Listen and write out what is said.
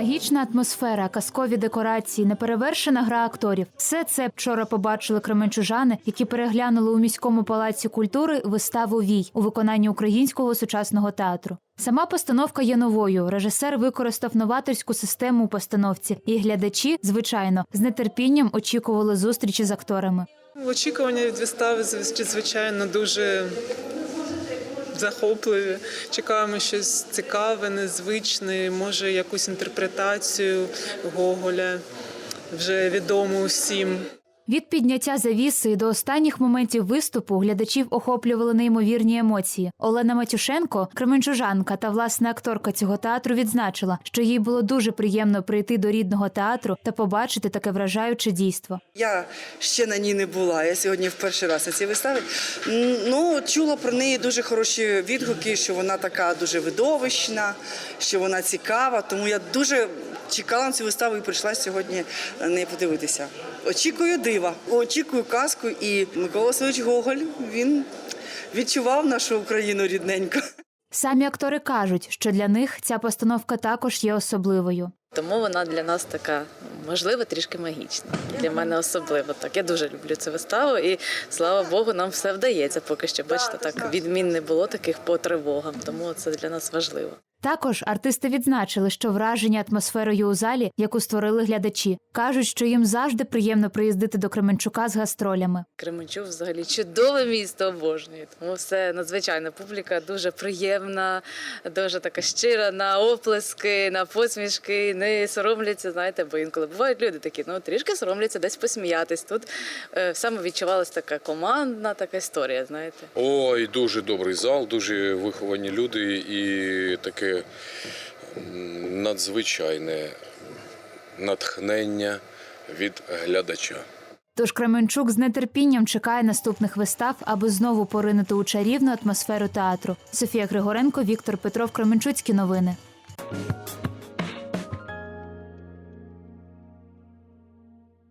Магічна атмосфера, казкові декорації, неперевершена гра акторів. Все це вчора побачили кременчужани, які переглянули у міському палаці культури виставу Вій у виконанні українського сучасного театру. Сама постановка є новою. Режисер використав новаторську систему у постановці, і глядачі, звичайно, з нетерпінням очікували зустрічі з акторами. Очікування від вистави звич- звичайно дуже захопливі. Чекаємо щось цікаве, незвичне, може якусь інтерпретацію Гоголя, вже відому усім. Від підняття завіси до останніх моментів виступу глядачів охоплювали неймовірні емоції. Олена Матюшенко, кременчужанка та власне акторка цього театру, відзначила, що їй було дуже приємно прийти до рідного театру та побачити таке вражаюче дійство. Я ще на ній не була. Я сьогодні в перший раз на цій виставі. Ну, чула про неї дуже хороші відгуки, що вона така дуже видовищна, що вона цікава. Тому я дуже чекала на цю виставу і прийшла сьогодні на неї подивитися. Очікую дива, очікую казку. І Микола Васильович Гоголь він відчував нашу Україну рідненько. Самі актори кажуть, що для них ця постановка також є особливою. Тому вона для нас така, можливо, трішки магічна. Для мене особливо так. Я дуже люблю цю виставу, і слава Богу, нам все вдається. Поки що, бачите, так відмін не було таких по тривогам, тому це для нас важливо. Також артисти відзначили, що вражені атмосферою у залі, яку створили глядачі, кажуть, що їм завжди приємно приїздити до Кременчука з гастролями. Кременчук взагалі чудове місто обожнює. Тому все надзвичайно публіка дуже приємна, дуже така щира на оплески, на посмішки, не соромляться. Знаєте, бо інколи бувають люди такі, ну трішки соромляться десь посміятись. Тут е, саме відчувалася така командна така історія. Знаєте. Ой, дуже добрий зал, дуже виховані люди і таке м, надзвичайне натхнення від глядача. Тож Кременчук з нетерпінням чекає наступних вистав, аби знову поринути у чарівну атмосферу театру. Софія Григоренко, Віктор Петров, Кременчуцькі новини.